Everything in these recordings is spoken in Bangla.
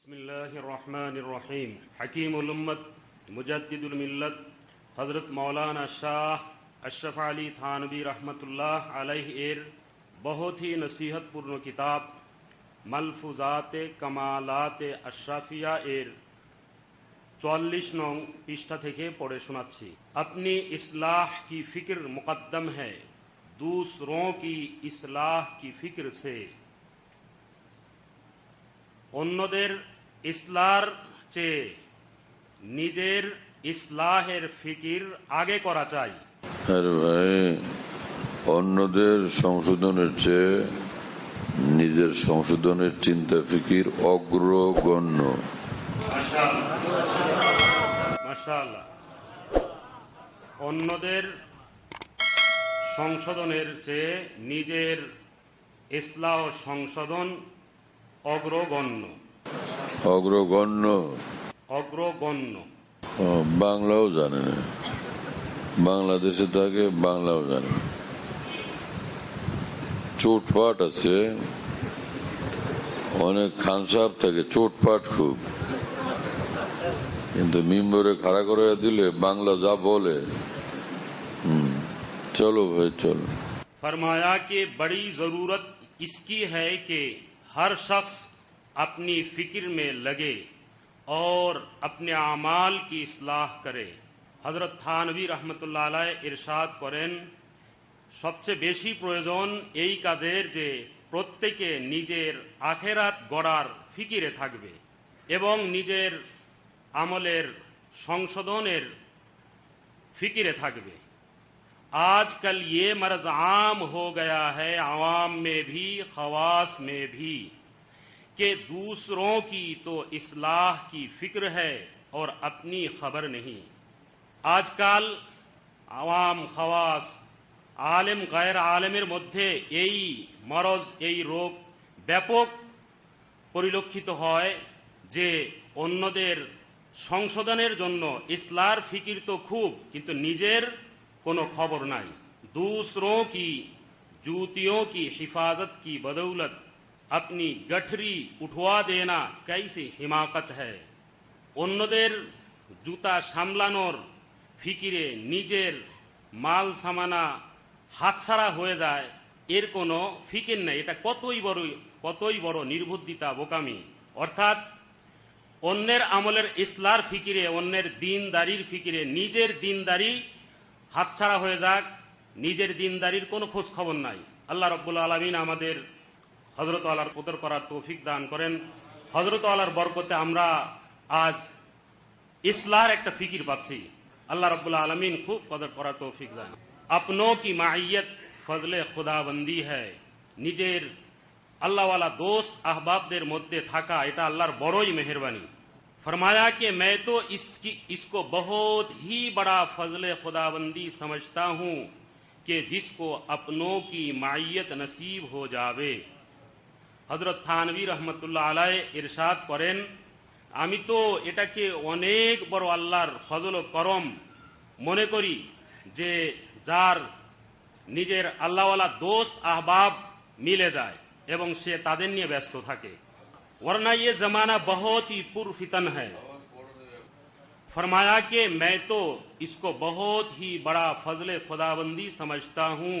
بسم اللہ الرحمن الرحیم. حکیم الامت، مجدد الملت، حضرت مولانا شاہ اشرف علی تھانوی رحمت اللہ علیہ ایر، بہت ہی نصیحت پرن کتاب، ملفوظات کمالات اشرفیہ ایر چوالش نو پشٹا تھے پڑے شناچی اپنی اصلاح کی فکر مقدم ہے، دوسروں کی اصلاح کی فکر سے۔ অন্যদের ইসলার চেয়ে নিজের ইসলাহের ফিকির আগে করা চাই। আরে ভাই অন্যদের সংশোধনের চেয়ে নিজের সংশোধনের চিন্তা ফিকির অগ্রগণ্য। অন্যদের সংশোধনের চেয়ে নিজের ইসলাহ সংশোধন অগ্রগণ্য। چمبر کھڑا کر درمایا کی بڑی ضرورت اس کی ہے کہ ہر شخص अपनी फिक्र में लगे और अपने अमाल की इसलाह करे হজরত থানবী রহমতুল্লাহ আলাই ইরশাদ করেন সবচেয়ে বেশি প্রয়োজন এই কাজের যে প্রত্যেকে নিজের আখেরাত গড়ার ফিকিরে থাকবে এবং নিজের আমলের সংশোধনের फिक्र থাকবে आजकल ये मर्ज आम हो गया है आवाम में भी खवास में भी कि दूसरों की तो इस्लाह की फिक्र है और अपनी खबर नहीं আজকাল আওয়াম খাওয়াস আলেম গায়ের আলেমের মধ্যে এই মরজ এই রোগ ব্যাপক পরিলক্ষিত হয় যে অন্যদের সংশোধনের জন্য ইসলার ফিকির তো খুব কিন্তু নিজের কোনো খবর নাই दूसरों की जूतियों की हिफाजत की बदौलत अपनी गठरी उठवा देना कैसी हिमाकत है অন্যদের জুতা সামলানোর ফিকিরে নিজের মাল সামানা হাতছাড়া হয়ে যায় এর কোনো ফিকির নেই এটা কতই বড় কতই বড় নির্বুদ্ধিতা বোকামি অর্থাৎ অন্যের আমলের ইসলার ফিকিরে অন্যের দিনদারির ফিকিরে নিজের দিনদারি হাতছাড়া হয়ে যাক নিজের দিনদারির কোনো খোঁজ খবর নাই আল্লাহ রব্বুল আলমিন আমাদের হজরত আল্লাহর কদর করার তৌফিক দান করেন হজরত আল্লাহর বরকতে আমরা আজ اصلاح ایک فکر بخشی۔ اللہ رب العالمین خوب قدر کرا توفیق دان۔ اپنوں کی معیت فضل خدا بندی ہے۔ نجیر، اللہ والا دوست، احباب دیر مدد تھاکا ایٹا اللہ بروی مہربانی۔ فرمایا کہ میں تو اس کی، اس کو بہت ہی بڑا فضل خدا بندی سمجھتا ہوں کہ جس کو اپنوں کی معیت نصیب ہو جاوے۔ حضرت تھانوی رحمت اللہ علیہ ارشاد করেন আমি তো এটাকে অনেক বড় আল্লাহর ফজল করম মনে করি যে যার নিজের আল্লাহওয়ালা দোস্ত আহবাব মিলে যায় এবং সে তাদের নিয়ে ব্যস্ত থাকে। ورنہ یہ زمانہ بہت ہی پر فتن ہے فرمایا کہ میں تو اس کو بہت ہی بڑا فضل خدا بندی سمجھتا ہوں۔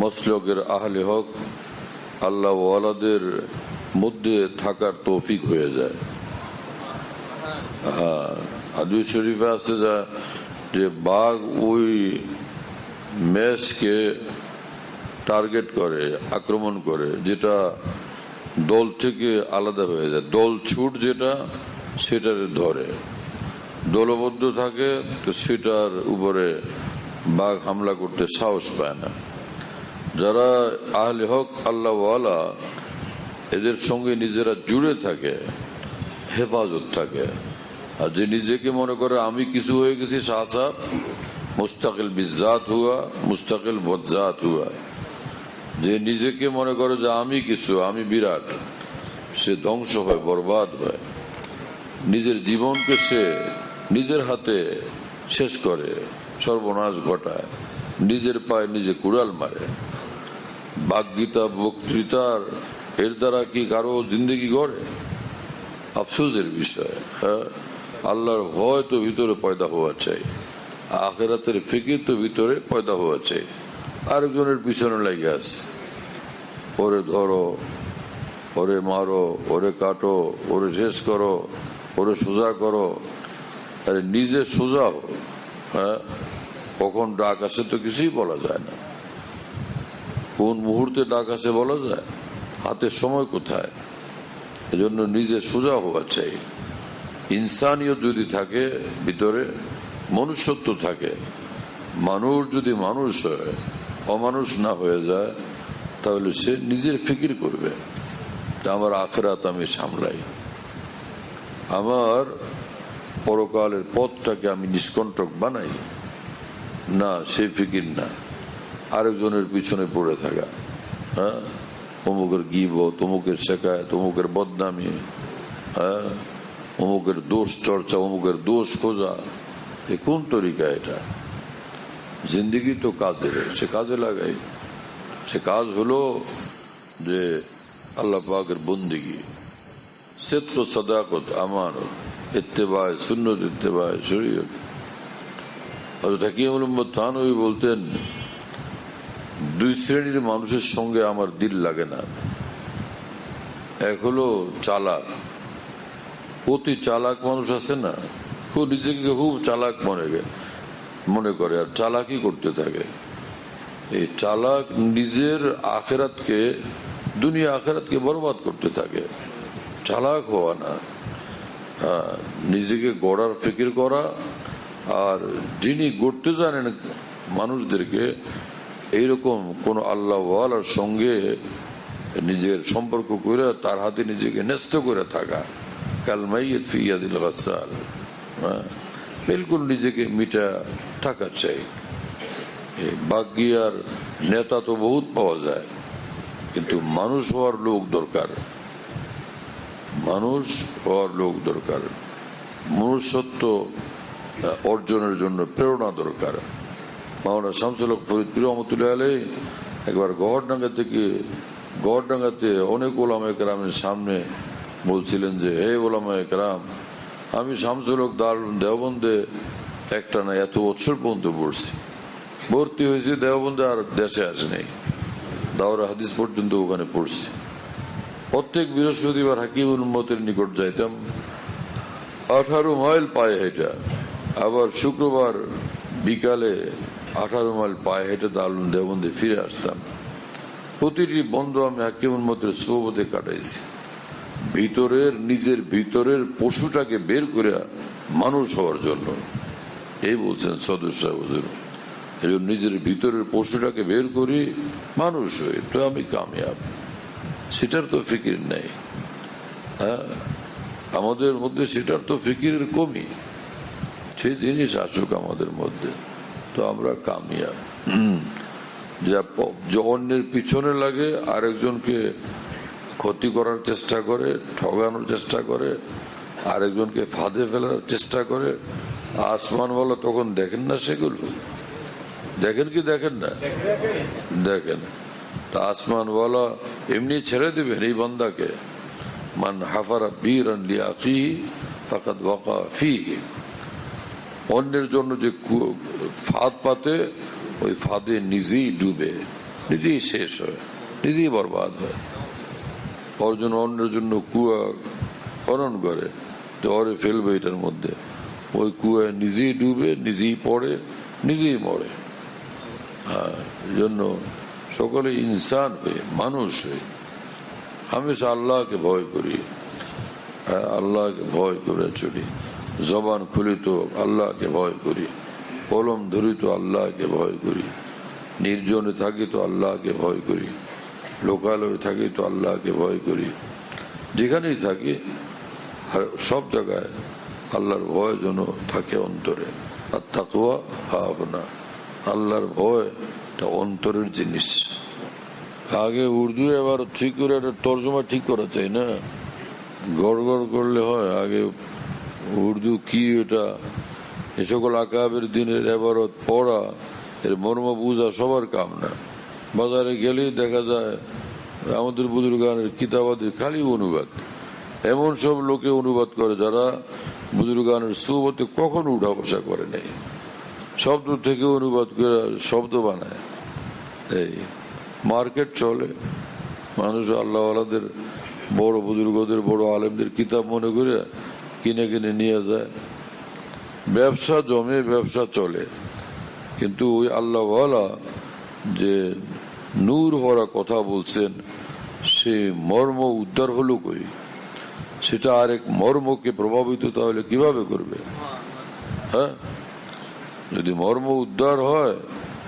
মসলকের আহলে হক আল্লাহ ওয়ালাদের মধ্যে থাকার তৌফিক হয়ে যায়। হ্যাঁ হাদিস শরীফে আছে যা, যে বাঘ ওই ম্যাচকে টার্গেট করে, আক্রমণ করে, যেটা দল থেকে আলাদা হয়ে যায়। দল ছুট যেটা, সেটার ধরে। দলবদ্ধ থাকে, তো সেটার উপরে বাঘ হামলা করতে সাহস পায় না। যারা আহলে হক, আল্লাহওয়ালা, এদের সঙ্গে নিজেরা জুড়ে থাকে, হেফাজত থাকে। আর যে নিজেকে মনে করে, আমি কিছু হয়ে গেছি শাহসাব মুস্তাকিল বিজাত হুয়া, মুস্তাকিল বজাত হুয়া। যে নিজেকে মনে করে যে আমি কিছু, আমি বিরাট, সে ধ্বংস হয়, বরবাদ হয়। নিজের জীবনকে সে নিজের হাতে শেষ করে, সর্বনাশ ঘটায়। নিজের পায়ে নিজে কুড়াল মারে। বাগগীতা বক্তৃতার এর দ্বারা কি কারও জিন্দগি গড়ে? আফসোসের বিষয় হ্যাঁ? আল্লাহর ভয় তো ভিতরে পয়দা হওয়া চাই, আখেরাতের ফিকির তো ভিতরে পয়দা হওয়া চাই। আরেকজনের পিছনে লেগে আছে। ওরে ধরো, ওরে মারো, ওরে কাটো, ওরে শেষ করো, ওরে সোজা করো। আরে নিজে সোজা হ্যাঁ? কখন ডাক আসে তো কিছুই বলা যায় না। কোন মুহূর্তে ডাক আসে বলা যায়? হাতের সময় কোথায়? এজন্য নিজে সোজা হওয়া চাই। ইনসানীয় যদি থাকে ভিতরে, মনুষ্যত্ব থাকে, মানুষ যদি মানুষ হয়, অমানুষ না হয়ে যায়, তাহলে সে নিজের ফিকির করবে। আমার আখেরাত আমি সামলাই। আমার পরকালের পথটাকে আমি নিষ্কণ্টক বানাই। না, সে ফিকির না। আরেকজনের পিছনে পড়ে থাকা। হ্যাঁ? অমুকের গিব তমুকের শেখায় তমুকের বদনামি হ্যাঁ? অমুকের দোষ চর্চা, অমুকের দোষ খোঁজা। এ কোন তরিকা এটা? জিন্দিগি তো কাজে সে কাজে লাগাই। সে কাজ হলো যে আল্লাহ পাকের বন্দিগি। সেত্র সদাকত আমানত ইত্তেবায়, সুন্নত ইত্তেবায়, শরীয়ত। হযরত হাকিম মোহাম্মদ থানবী বলতেন দুই শ্রেণির মানুষের সঙ্গে আমার দিল লাগে না। এক হলো চালাক। অতি চালাক মানুষ আছে না খুব নিজেকে খুব চালাক মনে মনে করে আর চালাকি করতে থাকে। এই চালাক নিজের আখেরাতকে দুনিয়া আখেরাতকে বরবাদ করতে থাকে। চালাক হওয়া না। আহ, নিজেকে গড়ার ফিকির করা আর যিনি গড়তে জানেন মানুষদেরকে এইরকম কোন আল্লাহওয়ালার সঙ্গে নিজের সম্পর্ক করে, তার হাতে নিজেকে ন্যস্ত করে থাকা। কালমাইয়ের ফিয়াদিল হ্যাঁ? বিলকুল নিজেকে মিটা থাকা চাই। বাগিয়ার নেতা তো বহুত পাওয়া যায়, কিন্তু মানুষ হওয়ার লোক দরকার। মানুষ হওয়ার লোক দরকার। মনুষ্যত্ব অর্জনের জন্য প্রেরণা দরকার। মাওলানা শামসুল হক ফরিদপুর রহমতুল্লাহ আলী একবার গহরডাঙ্গা থেকে গহরডাঙ্গাতে অনেক ওলামা একরামের সামনে বলছিলেন যে, হে ওলামা একরাম আমি শামসুল হক দার দেওবন্দে একটা না এত বছর পর্যন্ত পড়ছি। ভর্তি হয়েছে দেওবন্দে আর দেশে আসে নেই। দাওরা হাদিস পর্যন্ত ওখানে পড়ছি। প্রত্যেক বৃহস্পতিবার হাকিম উন্মতের নিকট যাইতাম। আঠারো মাইল পায়ে হেঁটে, আবার শুক্রবার বিকালে আঠারো মাইল পায়ে হেঁটে দারুণ দেবন্দে ফিরে আসতাম। প্রতিটি বন্ধ আমি হাকিমুল মতের সোবতে কাটাইছি। ভিতরের, নিজের ভিতরের পশুটাকে বের করে মানুষ হওয়ার জন্য। এই বলছেন সদস্য হুজুর। এই নিজের ভিতরের পশুটাকে বের করি মানুষ হই, তো আমি কামিয়াব। সেটার তো ফিকির নেই। হ্যাঁ আমাদের মধ্যে সেটার তো ফিকিরের কমি। সেই জিনিস আসুক আমাদের মধ্যে। তো আমরা কামিয়াব। যা অন্যের পিছনে লাগে, আরেকজনকে ক্ষতি করার চেষ্টা করে, ঠগানোর চেষ্টা করে, আরেকজনকে ফাঁদে ফেলার চেষ্টা করে আসমান বলা তখন দেখেন না সেগুলো? দেখেন কি দেখেন না? দেখেন। তা আসমান বলা এমনি ছেড়ে দিবেন এই বন্দাকে। মান হাফারা বীর আখি ফাকাদ ওয়াকা ফিহি। অন্যের জন্য যে ফাঁদ পাতে ওই ফাঁদে নিজেই ডুবে। নিজেই শেষ হয়। নিজেই বরবাদ হয়। ওর জন্য অন্যের জন্য কুয়া খনন করে। তো ফেলবে এটার মধ্যে। ওই কুয়ায় নিজেই ডুবে নিজেই পড়ে নিজেই মরে। হ্যাঁ এই জন্য সকলে ইনসান হয়ে মানুষ হয়ে হামেশা আল্লাহকে ভয় করি। হ্যাঁ, আল্লাহকে ভয় করে চলি। জবান খুলি তো আল্লাহকে ভয় করি, কলম ধরিত আল্লাহকে ভয় করি, নির্জনে থাকি তো আল্লাহকে ভয় করি, লোকালয়ে থাকি তো আল্লাহকে ভয় করি। যেখানেই থাকি আর সব জায়গায় আল্লাহর ভয় যেন থাকে অন্তরে। আর তাকুয়া ভাবনা আল্লাহর ভয় অন্তরের জিনিস। আগে উর্দু এবার ঠিক করে একটা তর্জমা ঠিক করা চাই না। গড় গড় করলে হয়, আগে উর্দু কি এটা? এ সকল আকাবের দিনের এবারত পড়া, এর মর্ম বুঝা সবার কাম না বাজারে গেলেই দেখা যায়, আমাদের বুজুর্গানের কিতাবাদের খালি অনুবাদ। এমন সব লোকে অনুবাদ করে যারা বুজুর্গানের সুবতে কখনো উঠা বসা করে নাই। শব্দ থেকে অনুবাদ করে শব্দ বানায়। এই মার্কেট চলে। মানুষ আল্লাহ আলাদের বড় বুজুর্গদের, বড় আলেমদের কিতাব মনে করে কিনে কিনে নিয়ে যায়। ব্যবসা জমে, ব্যবসা চলে। কিন্তু ওই আল্লাহ যে নূর হওয়ার কথা বলছেন, সে মর্ম উদ্ধার হলো কই? সেটা আরেক মর্মকে প্রভাবিত তাহলে কীভাবে করবে? হ্যাঁ? যদি মর্ম উদ্ধার হয়,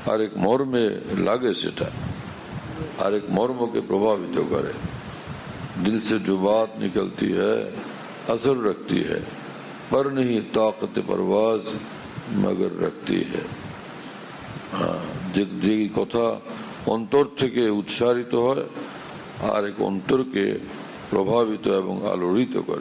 আরেক মর্মে লাগে সেটা। আরেক মর্মকে প্রভাবিত করে। দিল সে জো বাত নিকলতি হ্যাঁ اثر رکھتی ہے، پر نہیں طاقت پرواز مگر رکھتی ہے۔ ہاں، اور ایک انتر کے پروابیت آلوڑی کر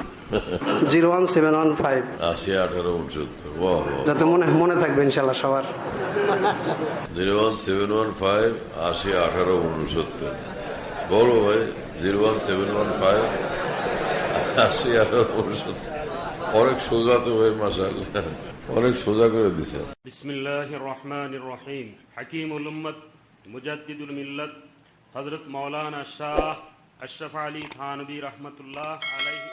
Zero one seven one five. আশি আঠারো উনসত্তর যাতে মনে মনে থাকবে ইনশাল্লাহ সবার। Zero one seven one five আশি আঠারো উনসত্তর। বলো ভাই zero one seven one five আশি আঠারো উনসত্তর। অনেক সোজা তো ভাই মাসাল অনেক সোজা করে দিছে। বিসমিল্লাহ রহমান রহিম। হাকিম উলম্মত মুজাদ্দিদুল মিল্লত হজরত মৌলানা শাহ আশরাফ আলী থানবী রহমতুল্লাহ আলাইহি